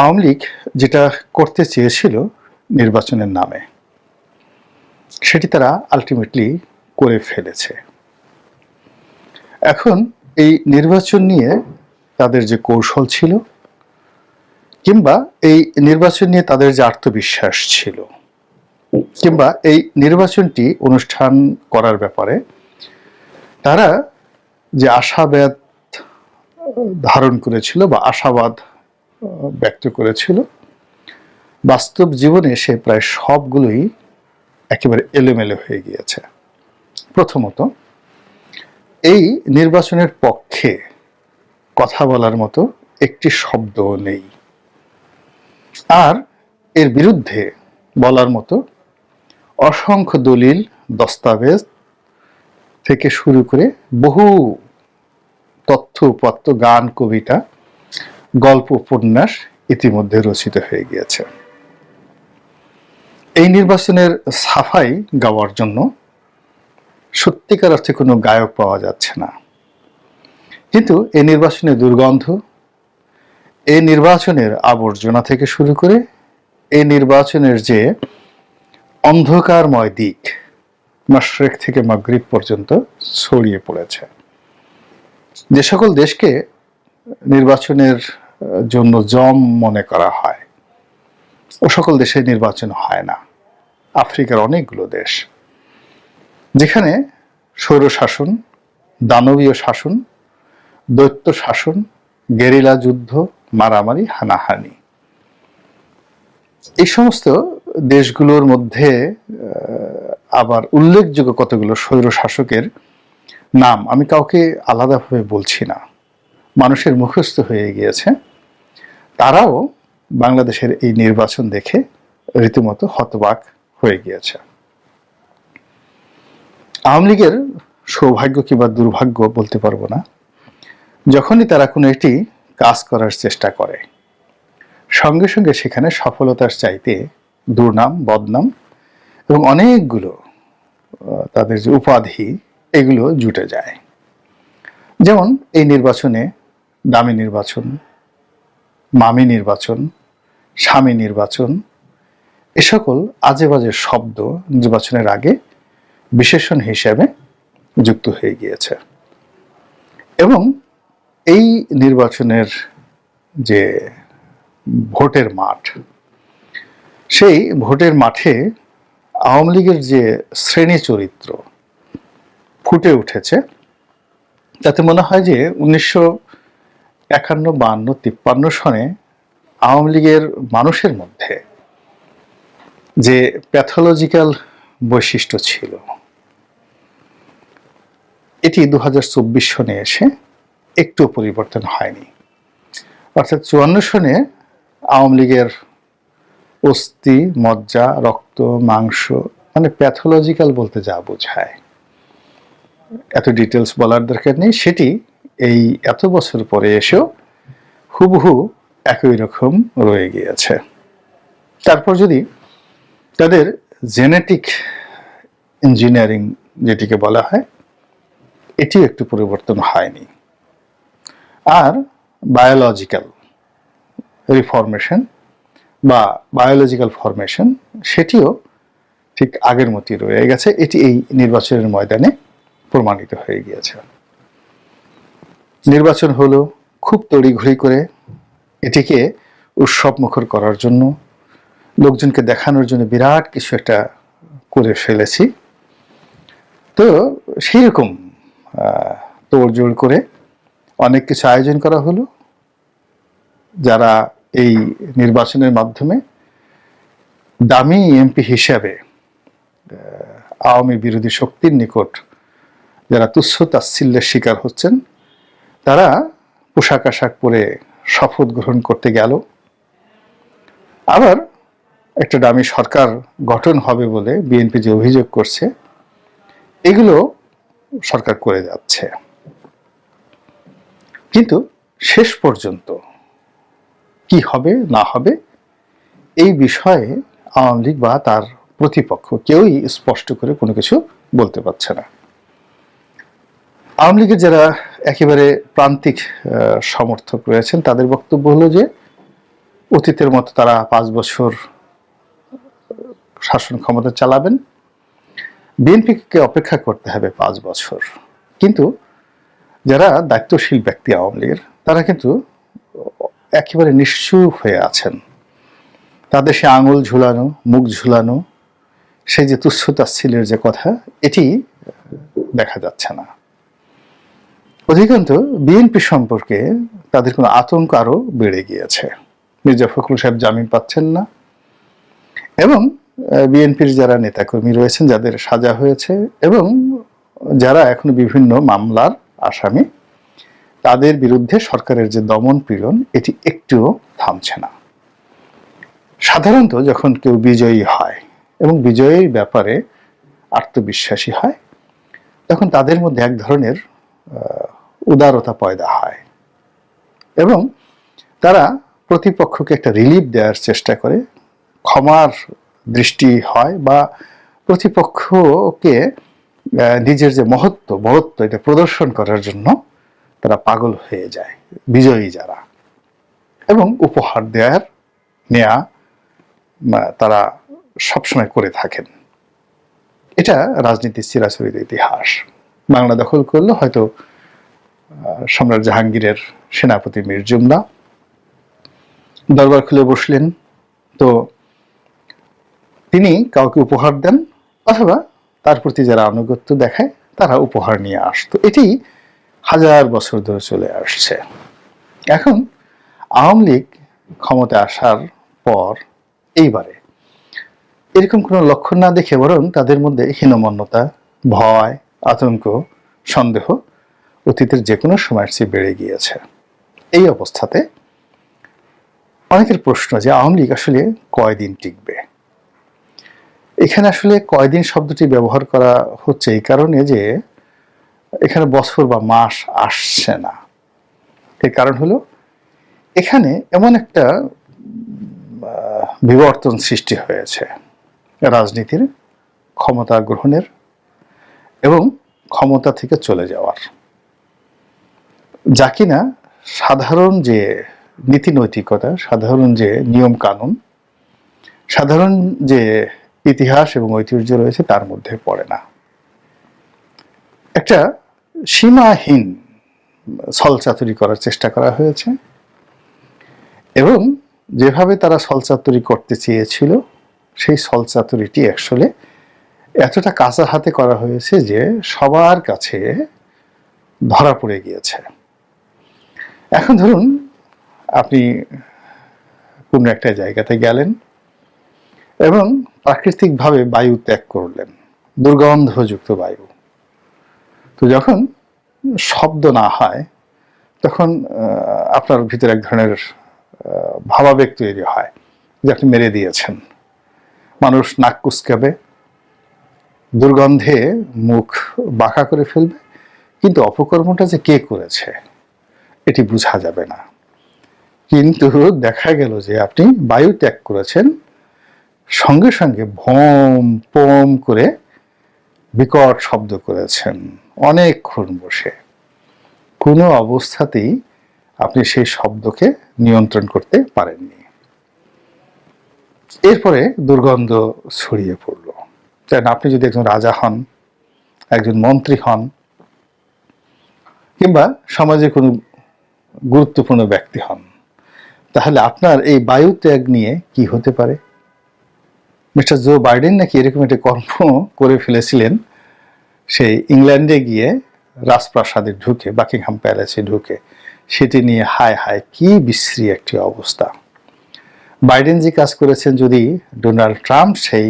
আওয়ামী লীগ যেটা করতে চেয়েছিল নির্বাচনের নামে, সেটি তারা আলটিমেটলি করে ফেলেছে। এখন এই নির্বাচন নিয়ে তাদের যে কৌশল ছিল, কিংবা এই নির্বাচন নিয়ে তাদের যে আত্মবিশ্বাস ছিল, কিংবা এই নির্বাচনটি অনুষ্ঠান করার ব্যাপারে, তারা যে আশাবাদ ধারণ করেছিল বা আশাবাদ ব্যক্ত করেছিল। বাস্তব জীবনে সে প্রায় সবগুলোই একেবারে এলোমেলো হয়ে গিয়েছে। প্রথমত, এই নির্বাচনের পক্ষে কথা বলার মতো একটি শব্দও নেই। আর এর বিরুদ্ধে বলার মতো অসংখ্য দলিল, দস্তাবেজ থেকে শুরু করে বহু তথ্য উপাত্ত গান, কবিতা গল্প উপন্যাস ইতিমধ্যে রচিত হয়ে গিয়েছে। এই নির্বাচনের সাফাই গাওয়ার জন্য সত্যিকার অর্থে কোনো গায়ক পাওয়া যাচ্ছে না। কিন্তু এই নির্বাচনের দুর্গন্ধ এই নির্বাচনের আবর্জনা থেকে শুরু করে এই নির্বাচনের যে অন্ধকারময় দিক, মাশরেক থেকে মাগরিব পর্যন্ত ছড়িয়ে পড়েছে। যে সকল দেশকে নির্বাচনের জন্য জম মনে করা হয়। ও সকল দেশে নির্বাচন হয় না। আফ্রিকার অনেকগুলো দেশ। যেখানে স্বৈরশাসন, দানবীয় শাসন দৈত্য শাসন, গেরিলা যুদ্ধ, মারামারি, হানাহানি। এই সমস্ত দেশগুলোর মধ্যে আবার উল্লেখযোগ্য কতগুলো স্বৈর শাসকের নাম আমি কাউকে আলাদাভাবে বলছি না। মানুষের মুখস্থ হয়ে গিয়েছে। তারাও বাংলাদেশের এই নির্বাচন দেখে রীতিমতো হতবাক হয়ে গিয়েছে। আওয়ামী লীগের সৌভাগ্য কিংবা দুর্ভাগ্য বলতে পারব না। যখনই তারা কোনো একটি কাজ করার চেষ্টা করে, সঙ্গে সঙ্গে সেখানে সফলতার চাইতে দুর্নাম, বদনাম এবং অনেকগুলো তাদের যে উপাধি, এগুলো জুটে যায়। যেমন এই নির্বাচনে দামি নির্বাচন মামি নির্বাচন, স্বামী নির্বাচন, এ সকল আজে বাজে শব্দ নির্বাচনের আগে বিশেষণ হিসেবে যুক্ত হয়ে গিয়েছে। এবং এই নির্বাচনের যে ভোটের মাঠ, সেই ভোটের মাঠে আওয়ামী লীগের যে শ্রেণি চরিত্র ফুটে উঠেছে, তাতে মনে হয় যে উনিশশো একান্ন বান্ন তিপ্পান্ন সনে আওয়ামী লীগের মানুষের মধ্যে যে প্যাথোলজিক্যাল বৈশিষ্ট্য ছিল, এটি দু সনে এসে একটু পরিবর্তন হয়নি। অর্থাৎ চুয়ান্ন সনে আওয়ামী লীগের অস্থি, মজ্জা, রক্ত, মাংস মানে প্যাথোলজিক্যাল বলতে যা বোঝায়, এত ডিটেলস বলার দরকার নেই। সেটি এই এত বছর পরে এসেও হুবহু একই রকম রয়ে গিয়েছে। তারপর যদি তাদের জেনেটিক ইঞ্জিনিয়ারিং যেটিকে বলা হয়, এটিও একটু পরিবর্তন হয়নি। আর বায়োলজিক্যাল রিফরমেশন বা বায়োলজিক্যাল ফরমেশন সেটিও ঠিক আগের মতোই রয়ে গেছে। এটি এই নির্বাচনের ময়দানে প্রমাণিত হয়ে গিয়েছে। নির্বাচন হলো খুব তড়িঘড়ি করে এটিকে উৎসব মুখর করার জন্য, লোকজনকে দেখানোর জন্য বিরাট কিছু একটা করে ফেলেছি। তো সেই রকম তোড়জোড় করে অনেক কিছু আয়োজন করা হলো, যারা এই নির্বাচনের মাধ্যমে দামি এমপি হিসাবে আওয়ামী বিরোধী শক্তির নিকট যারা তুচ্ছ তাচ্ছিল্যের শিকার হচ্ছেন তারা পোশাক আশাক পরে শপথ গ্রহণ করতে গেল। আবার একটা দামি সরকার গঠন হবে বলে বিএনপি যে অভিযোগ করছে, এগুলো সরকার করে যাচ্ছে। কিন্তু শেষ পর্যন্ত কি হবে, না হবে, এই বিষয়ে আওয়ামী লীগ বা তার প্রতিপক্ষ কেউই স্পষ্ট করে কোনো কিছু বলতে পারছে না। আওয়ামী লীগের যারা একেবারে প্রান্তিক সমর্থক রয়েছেন। তাদের বক্তব্য হলো যে, অতীতের মতো তারা পাঁচ বছর শাসন ক্ষমতা চালাবেন। বিএনপিকে অপেক্ষা করতে হবে পাঁচ বছর। কিন্তু যারা দায়িত্বশীল ব্যক্তি আওয়ামী লীগের, তারা কিন্তু একেবারে নিশ্চুপ হয়ে আছেন। তাদের সে আঙুল ঝুলানো, মুখ ঝুলানো, সেই যে তুচ্ছতাচ্ছিলের যে কথা, এটি দেখা যাচ্ছে না। অধিকান্ত বিএনপি সম্পর্কে তাদের কোনো আতঙ্ক আরও বেড়ে গিয়েছে। মির্জা ফখরুল সাহেব জামিন পাচ্ছেন না এবং বিএনপির যারা নেতাকর্মী রয়েছেন, যাদের সাজা হয়েছে এবং যারা এখন বিভিন্ন মামলার আসামি, তাদের বিরুদ্ধে সরকারের যে দমন পীড়ন, এটি একটুও থামছে না। সাধারণত যখন কেউ বিজয়ী হয় এবং বিজয়ীর ব্যাপারে আত্মবিশ্বাসী হয়, তখন তাদের মধ্যে এক ধরনের উদারতা পয়দা হয়। এবং তারা প্রতিপক্ষকে একটা রিলিফ দেওয়ার চেষ্টা করে, ক্ষমার দৃষ্টি হয় বা প্রতিপক্ষকে নিজের যে মহত্ব বড়ত্ব এটা প্রদর্শন করার জন্য তারা পাগল হয়ে যায়, বিজয়ী যারা। এবং উপহার দেওয়ার নেয়া তারা সবসময় করে থাকেন। এটা রাজনীতির চিরাচরিত ইতিহাস। বাংলা দখল করলে হয়তো সম্রাট জাহাঙ্গীরের সেনাপতি মীর জুমলা। দরবার খুলে বসলেন। তো তিনি কাউকে উপহার দেন অথবা তার প্রতি যারা আনুগত্য দেখায়, তারা উপহার নিয়ে আসতো। এটি হাজার বছর ধরে চলে আসছে। এখন আওয়ামী লীগ ক্ষমতা আসার পর এইবারে এরকম কোনো লক্ষণ না দেখে বরং তাদের মধ্যে হীনমন্যতা, ভয়, আতঙ্ক, সন্দেহ অতীতের যে কোনো সময়ের চেয়ে বেড়ে গিয়েছে। এই অবস্থাতে অনেকের প্রশ্ন যে আওয়ামী লীগ আসলে কয়দিন টিকবে? এখানে আসলে কয়দিন শব্দটি ব্যবহার করা হচ্ছে এই কারণে যে এখানে বছর বা মাস আসছে না। এর কারণ হলো এখানে এমন একটা বিবর্তন সৃষ্টি হয়েছে রাজনীতির ক্ষমতা গ্রহণের এবং ক্ষমতা থেকে চলে যাওয়ার। যা কিনা সাধারণ যে নীতি নৈতিকতা, সাধারণ যে নিয়ম কানুন, সাধারণ যে ইতিহাস এবং ঐতিহ্য রয়েছে তার মধ্যে পড়ে না। একটা সীমাহীন ছলচাতুরি করার চেষ্টা করা হয়েছে এবং যেভাবে তারা ছলচাতুরি করতে চেয়েছিল, সেই ছলচাতুরিটি আসলে এতটা কাঁচা হাতে করা হয়েছে যে সবার কাছে ধরা পড়ে গিয়েছে। এখন ধরুন, আপনি কোনো একটা জায়গাতে গেলেন এবং প্রাকৃতিকভাবে বায়ু ত্যাগ করলেন, দুর্গন্ধযুক্ত বায়ু। তো যখন শব্দ না হয়, তখন আপনার ভিতরে এক ধরনের ভাবাবেগ তৈরি হয় যে আপনি মেরে দিয়েছেন। মানুষ নাক কুচকাবে দুর্গন্ধে মুখ বাঁকা করে ফেলবে, কিন্তু অপকর্মটা যে কে করেছে? এটি বোঝা যাবে না। কিন্তু দেখা গেল যে আপনি বায়ু ত্যাগ করেছেন, সঙ্গে সঙ্গে ভম, পম করে বিকট শব্দ করেছেন অনেকক্ষণ বসে। কোনো অবস্থাতেই আপনি সেই শব্দকে নিয়ন্ত্রণ করতে পারেননি। এরপরে দুর্গন্ধ ছড়িয়ে পড়ল। যেন আপনি যদি একজন রাজা হন, একজন মন্ত্রী হন, কিংবা সমাজে কোনো গুরুত্বপূর্ণ ব্যক্তি হন। তাহলে আপনার এই বায়ু ত্যাগ নিয়ে কি হতে পারে? মিস্টার জো বাইডেন নাকি এরকম একটা কর্ম করে ফেলেছিলেন সেই ইংল্যান্ডে গিয়ে রাজপ্রাসাদে ঢুকে, বাকিংহাম প্যালেসে ঢুকে, সেটি নিয়ে হায় হায় কি বিশ্রী একটি অবস্থা। বাইডেন যে কাজ করেছেন, যদি ডোনাল্ড ট্রাম্প সেই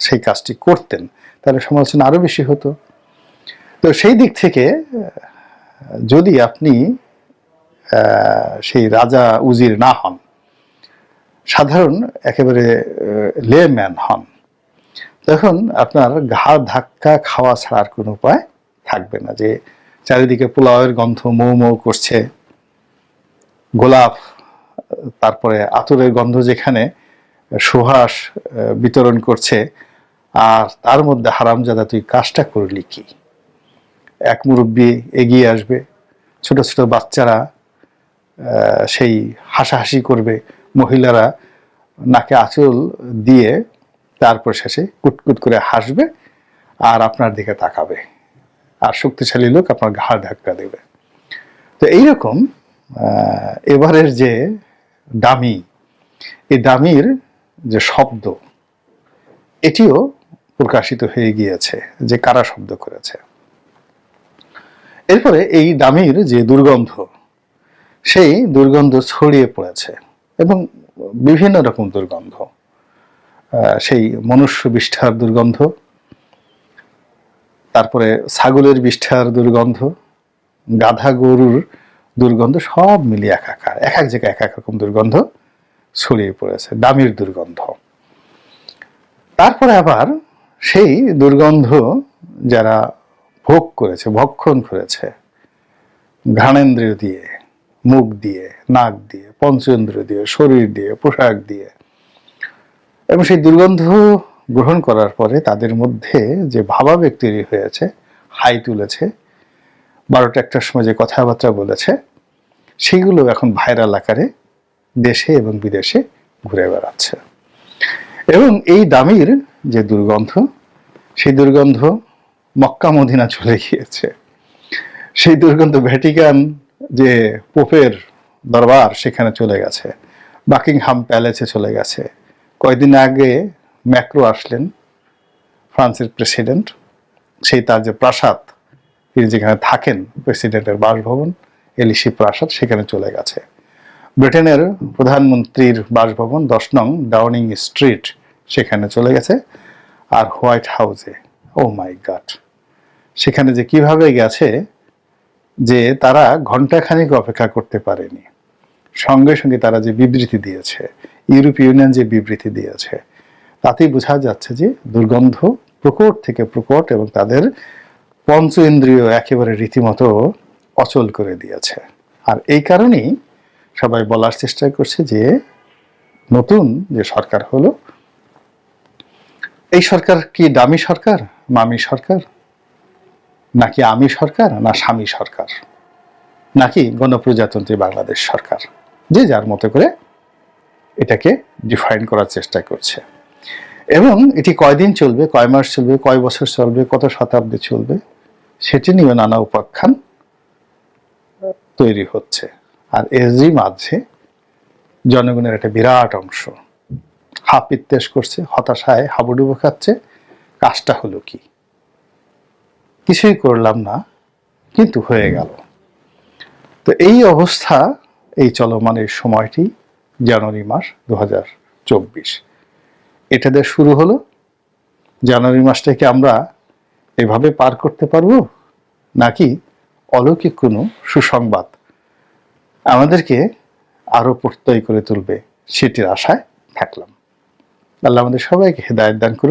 সেই কাজটি করতেন, তাহলে সমালোচনা আরও বেশি হতো। তো সেই দিক থেকে, যদি আপনি সেই রাজা উজির না হন। সাধারণ একেবারে লেম্যান হন। তখন আপনার ঘাড় ধাক্কা খাওয়া ছাড়ার কোনো উপায় থাকবে না যে চারিদিকে পোলাওয়ের গন্ধ মৌ মৌ করছে। গোলাপ, তারপরে আতরের গন্ধ যেখানে, সুহাস বিতরণ করছে, আর তার মধ্যে হারামজাদা, তুই কাজটা করলি কি? এক মুরব্বী এগিয়ে আসবে। ছোট ছোট বাচ্চারা সেই হাসাহাসি করবে মহিলারা, নাকে আঁচল দিয়ে তারপর শেষে কুটকুট করে হাসবে আর আপনার দিকে তাকাবে। আর শক্তিশালী লোক আপনার ঘাড় ধাক্কা দেবে। তো এইরকম এবারের যে দামি, এই দামির যে শব্দ, এটিও প্রকাশিত হয়ে গিয়েছে যে কারা শব্দ করেছে। এরপরে এই দামির যে দুর্গন্ধ সেই দুর্গন্ধ ছড়িয়ে পড়েছে এবং বিভিন্ন রকম দুর্গন্ধ। সেই মনুষ্য বিষ্ঠার দুর্গন্ধ, তারপরে ছাগলের বিষ্ঠার দুর্গন্ধ, গাধা গরুর দুর্গন্ধ, সব মিলিয়ে একাকার, এক এক জায়গায় এক এক রকম দুর্গন্ধ ছড়িয়ে পড়েছে, দামির দুর্গন্ধ। তারপরে আবার সেই দুর্গন্ধ যারা ভোগ করেছে, ভক্ষণ করেছে, ঘ্রাণেন্দ্রিয় দিয়ে মুখ দিয়ে, নাক দিয়ে, পঞ্চেন্দ্র দিয়ে, শরীর দিয়ে, পোশাক দিয়ে। এবং সেই দুর্গন্ধ গ্রহণ করার পরে তাদের মধ্যে যে ভাবাবেগ তৈরি হয়েছে, হাই তুলেছে, বারোটা একটার সময় যে কথাবার্তা বলেছে, সেগুলো এখন ভাইরাল আকারে দেশে এবং বিদেশে ঘুরে বেড়াচ্ছে। এবং এই দামির যে দুর্গন্ধ, সেই দুর্গন্ধ মক্কা মদিনা চলে গিয়েছে। সেই দুর্গন্ধ ভ্যাটিকান যে পোপের দরবার সেখানে চলে গেছে, বাকিংহাম প্যালেসে চলে গেছে। কয়দিন আগে ম্যাক্রো আসলেন, ফ্রান্সের প্রেসিডেন্ট। সেই তার যে প্রাসাদ, তিনি যেখানে থাকেন, প্রেসিডেন্টের বাসভবন এলিসি প্রাসাদ, সেখানে চলে গেছে। ব্রিটেনের প্রধানমন্ত্রীর বাসভবন দশ নং ডাউনিং স্ট্রিট, সেখানে চলে গেছে। আর হোয়াইট হাউসে, ও মাই গড, সেখানে যে কীভাবে গেছে যে তারা ঘন্টাখানিক অপেক্ষা করতে পারেনি। সঙ্গে সঙ্গে তারা যে বিবৃতি দিয়েছে, ইউরোপীয় ইউনিয়ন যে বিবৃতি দিয়েছে, তাতেই বোঝা যাচ্ছে যে দুর্গন্ধ প্রকট থেকে প্রকট এবং তাদের পঞ্চ ইন্দ্রিয় একেবারে রীতিমতো অচল করে দিয়েছে। আর এই কারণেই সবাই বলার চেষ্টা করছে যে নতুন যে সরকার হলো, এই সরকার কি দামি সরকার, মামি সরকার? নাকি আমি সরকার না স্বামী সরকার? নাকি গণপ্রজাতন্ত্রী বাংলাদেশ সরকার? যে যার মতো করে এটাকে ডিফাইন করার চেষ্টা করছে। এবং এটি কয়দিন চলবে, কয় মাস চলবে, কয় বছর চলবে, কত শতাব্দী চলবে, সেটি নিয়ে নানা উপাখ্যান তৈরি হচ্ছে। আর এরই মাঝে জনগণের একটা বিরাট অংশ হাপ ইত্তেস করছে, হতাশায় হাবুডুবু খাচ্ছে। কাজটা হলো কি? কিছুই করলাম না, কিন্তু হয়ে গেল। তো এই অবস্থা, এই চলমানের সময়টি, জানুয়ারি মাস দু এটা দিয়ে শুরু হলো। জানুয়ারি মাসটাকে আমরা এভাবে পার করতে পারব? নাকি অলৌকিক কোনো সুসংবাদ আমাদেরকে আরও প্রত্যয় করে তুলবে, সেটির আশায় থাকলাম। আল্লাহ আমাদের সবাইকে হেদায়ত দান করুন